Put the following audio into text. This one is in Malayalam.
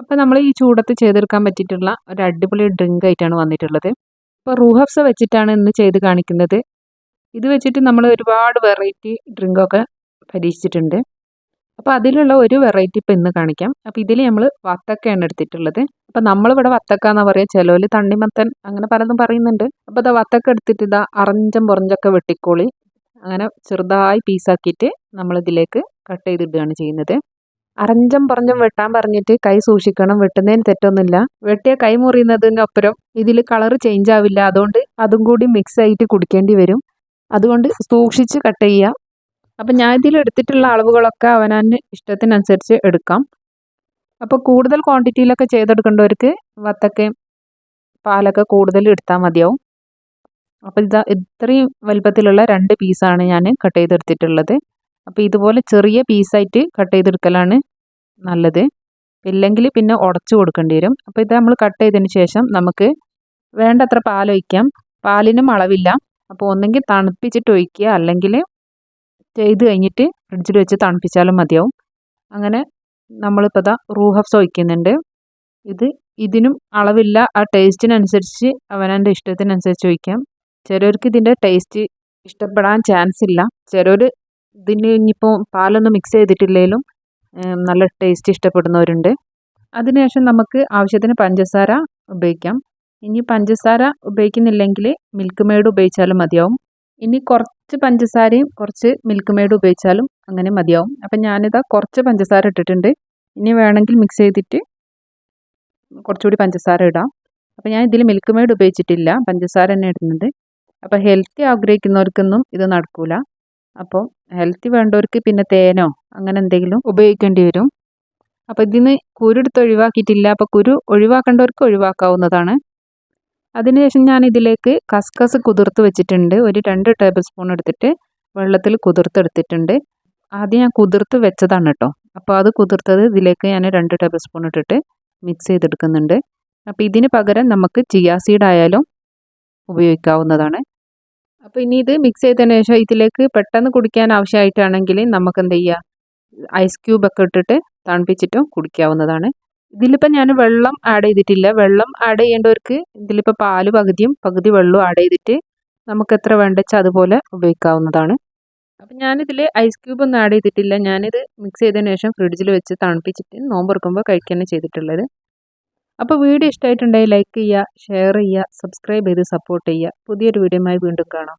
അപ്പോൾ നമ്മൾ ഈ ചൂടത്ത് ചെയ്തെടുക്കാൻ പറ്റിയിട്ടുള്ള ഒരു അടിപൊളി ഡ്രിങ്ക് ആയിട്ടാണ് വന്നിട്ടുള്ളത്. അപ്പോൾ റൂഹഫ്സ വെച്ചിട്ടാണ് ഇന്ന് ചെയ്ത് കാണിക്കുന്നത്. ഇത് വെച്ചിട്ട് നമ്മൾ ഒരുപാട് വെറൈറ്റി ഡ്രിങ്കൊക്കെ പരീക്ഷിച്ചിട്ടുണ്ട്. അപ്പോൾ അതിലുള്ള ഒരു വെറൈറ്റി ഇപ്പോൾ ഇന്ന് കാണിക്കാം. അപ്പോൾ ഇതിൽ നമ്മൾ വത്തക്കയാണ് എടുത്തിട്ടുള്ളത്. അപ്പോൾ നമ്മളിവിടെ വത്തക്ക എന്ന് പറയുക ചിലവിൽ തണ്ണിമത്തൻ അങ്ങനെ പലതും പറയുന്നുണ്ട്. അപ്പോൾ ഇതാ വത്തക്ക എടുത്തിട്ട് ഇതാ അറഞ്ചം പുറഞ്ചൊക്കെ വെട്ടിക്കോളി. അങ്ങനെ ചെറുതായി പീസാക്കിയിട്ട് നമ്മളിതിലേക്ക് കട്ട് ചെയ്തിടുകയാണ് ചെയ്യുന്നത്. അറഞ്ചം പറഞ്ഞും വെട്ടാൻ പറഞ്ഞിട്ട് കൈ സൂക്ഷിക്കണം. വെട്ടുന്നതിന് തെറ്റൊന്നുമില്ല. വെട്ടിയ കൈ മുറിയുന്നതിനൊപ്പരം ഇതിൽ കളർ ചേഞ്ച് ആവില്ല. അതുകൊണ്ട് അതും കൂടി മിക്സ് ആയിട്ട് കുടിക്കേണ്ടി വരും. അതുകൊണ്ട് സൂക്ഷിച്ച് കട്ട് ചെയ്യുക. അപ്പം ഞാൻ ഇതിൽ എടുത്തിട്ടുള്ള അളവുകളൊക്കെ അവനവന് ഇഷ്ടത്തിനനുസരിച്ച് എടുക്കാം. അപ്പോൾ കൂടുതൽ ക്വാണ്ടിറ്റിയിലൊക്കെ ചെയ്തെടുക്കേണ്ടവർക്ക് വത്തക്കയും പാലൊക്കെ കൂടുതൽ എടുത്താൽ മതിയാവും. അപ്പോൾ ഇതാ ഇത്രയും വലുപ്പത്തിലുള്ള രണ്ട് പീസാണ് ഞാൻ കട്ട് ചെയ്തെടുത്തിട്ടുള്ളത്. അപ്പോൾ ഇതുപോലെ ചെറിയ പീസായിട്ട് കട്ട് ചെയ്തെടുക്കലാണ് നല്ലത്. ഇല്ലെങ്കിൽ പിന്നെ ഉടച്ചു കൊടുക്കേണ്ടി വരും. അപ്പോൾ ഇത് നമ്മൾ കട്ട് ചെയ്തതിന് ശേഷം നമുക്ക് വേണ്ടത്ര പാലൊഴിക്കാം പാലിനും അളവില്ല. അപ്പോൾ ഒന്നെങ്കിൽ തണുപ്പിച്ചിട്ട് ഒഴിക്കുക. അല്ലെങ്കിൽ ചെയ്ത് കഴിഞ്ഞിട്ട് ഫ്രിഡ്ജിൽ വെച്ച് തണുപ്പിച്ചാലും മതിയാവും. അങ്ങനെ നമ്മളിപ്പോൾ ഇതാ റൂഹഫ്സ് ഒഴിക്കുന്നുണ്ട്. ഇത് ഇതിനും അളവില്ല. ആ ടേസ്റ്റിനനുസരിച്ച് അവനവന്റെ ഇഷ്ടത്തിനനുസരിച്ച് ഒഴിക്കാം. ചിലർക്ക് ഇതിന്റെ ടേസ്റ്റ് ഇഷ്ടപ്പെടാൻ ചാൻസ് ഇല്ല. ചിലർ ഇതിന് ഇനിയിപ്പോൾ പാലൊന്നും മിക്സ് ചെയ്തിട്ടില്ലെങ്കിലും നല്ല ടേസ്റ്റ് ഇഷ്ടപ്പെടുന്നവരുണ്ട്. അതിനുശേഷം നമുക്ക് ആവശ്യത്തിന് പഞ്ചസാര ഉപയോഗിക്കാം. ഇനി പഞ്ചസാര ഉപയോഗിക്കുന്നില്ലെങ്കിൽ മിൽക്ക് മെയ്ഡ് ഉപയോഗിച്ചാലും മതിയാവും. ഇനി കുറച്ച് പഞ്ചസാരയും കുറച്ച് മിൽക്ക് മെയ്ഡ് ഉപയോഗിച്ചാലും അങ്ങനെ മതിയാവും. അപ്പം ഞാനിതാ കുറച്ച് പഞ്ചസാര ഇട്ടിട്ടുണ്ട്. ഇനി വേണമെങ്കിൽ മിക്സ് ചെയ്തിട്ട് കുറച്ചുകൂടി പഞ്ചസാര ഇടാം. അപ്പോൾ ഞാൻ ഇതിൽ മിൽക്ക് മെയ്ഡ് ഉപയോഗിച്ചിട്ടില്ല. പഞ്ചസാര തന്നെ ഇടുന്നത് അപ്പോൾ ഹെൽത്തി ആഗ്രഹിക്കുന്നവർക്കൊന്നും ഇത് നടക്കില്ല അപ്പോൾ ഹെൽത്തി വേണ്ടവർക്ക് പിന്നെ തേനോ അങ്ങനെ എന്തെങ്കിലും ഉപയോഗിക്കേണ്ടി വരും അപ്പോൾ ഇതിന് കുരുടുത്ത് ഒഴിവാക്കിയിട്ടില്ല. അപ്പോൾ കുരു ഒഴിവാക്കേണ്ടവർക്ക് ഒഴിവാക്കാവുന്നതാണ്. അതിനുശേഷം ഞാൻ ഇതിലേക്ക് കസ്കസ് കുതിർത്ത് വെച്ചിട്ടുണ്ട്. ഒരു രണ്ട് ടേബിൾ സ്പൂൺ എടുത്തിട്ട് വെള്ളത്തിൽ കുതിർത്തെടുത്തിട്ടുണ്ട്. ആദ്യം ഞാൻ കുതിർത്ത് വെച്ചതാണ് കേട്ടോ അപ്പോൾ അത് കുതിർത്തത് ഇതിലേക്ക് ഞാൻ രണ്ട് ടേബിൾ സ്പൂൺ ഇട്ടിട്ട് മിക്സ് ചെയ്തെടുക്കുന്നുണ്ട്. അപ്പോൾ ഇതിന് പകരം നമുക്ക് ചിയാ സീഡ് ആയാലും ഉപയോഗിക്കാവുന്നതാണ്. അപ്പോൾ ഇനി ഇത് മിക്സ് ചെയ്തതിന് ശേഷം ഇതിലേക്ക് പെട്ടെന്ന് കുടിക്കാൻ ആവശ്യമായിട്ടാണെങ്കിൽ നമുക്ക് എന്ത് ചെയ്യുക ഐസ് ക്യൂബൊക്കെ ഇട്ടിട്ട് തണുപ്പിച്ചിട്ടും കുടിക്കാവുന്നതാണ്. ഇതിലിപ്പോൾ ഞാൻ വെള്ളം ആഡ് ചെയ്തിട്ടില്ല. വെള്ളം ആഡ് ചെയ്യേണ്ടവർക്ക് ഇതിലിപ്പോൾ പാൽ പകുതിയും പകുതി വെള്ളവും ആഡ് ചെയ്തിട്ട് നമുക്ക് എത്ര വേണ്ടച്ചാൽ അതുപോലെ ഉപയോഗിക്കാവുന്നതാണ്. അപ്പം ഞാനിതിൽ ഐസ് ക്യൂബ് ഒന്നും ആഡ് ചെയ്തിട്ടില്ല. ഞാനിത് മിക്സ് ചെയ്തതിന് ശേഷം ഫ്രിഡ്ജിൽ വെച്ച് തണുപ്പിച്ചിട്ട് നോമ്പ് തുറക്കുമ്പോൾ കഴിക്കുകയാണ് ചെയ്തിട്ടുള്ളത്. അപ്പോൾ വീഡിയോ ഇഷ്ടമായിട്ടുണ്ടെങ്കിൽ ലൈക്ക് ചെയ്യുക ഷെയർ ചെയ്യുക സബ്സ്ക്രൈബ് ചെയ്ത് സപ്പോർട്ട് ചെയ്യുക. പുതിയൊരു വീഡിയോയുമായി വീണ്ടും കാണാം.